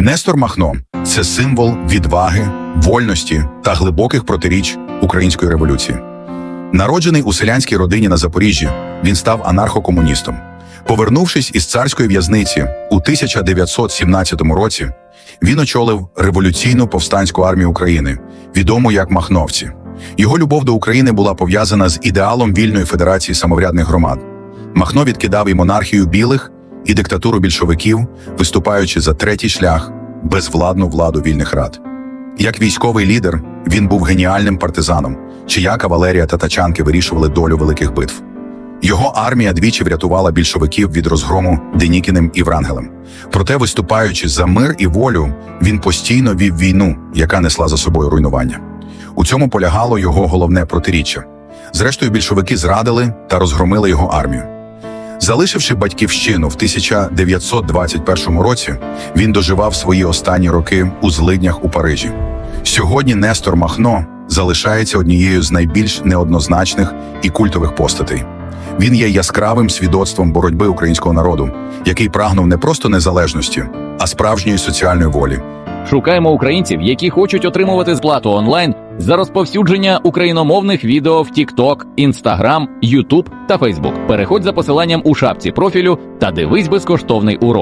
Нестор Махно це символ відваги, вольності та глибоких протиріч української революції. Народжений у селянській родині на Запоріжжі, він став анархокомуністом. Повернувшись із царської в'язниці у 1917 році, він очолив революційну повстанську армію України, відому як Махновці. Його любов до України була пов'язана з ідеалом вільної федерації самоврядних громад. Махно відкидав і монархію білих, і диктатуру більшовиків, виступаючи за третій шлях безвладну владу вільних рад. Як військовий лідер, він був геніальним партизаном, чия кавалерія та тачанки вирішували долю великих битв. Його армія двічі врятувала більшовиків від розгрому Денікіним і Врангелем. Проте, виступаючи за мир і волю, він постійно вів війну, яка несла за собою руйнування. У цьому полягало його головне протиріччя. Зрештою, більшовики зрадили та розгромили його армію. Залишивши батьківщину в 1921 році, він доживав свої останні роки у злиднях у Парижі. Сьогодні Нестор Махно залишається однією з найбільш неоднозначних і культових постатей. Він є яскравим свідоцтвом боротьби українського народу, який прагнув не просто незалежності, а справжньої соціальної волі. Шукаємо українців, які хочуть отримувати сплату онлайн за розповсюдження україномовних відео в TikTok, Instagram, YouTube та Facebook. Переходь за посиланням у шапці профілю та дивись безкоштовний урок.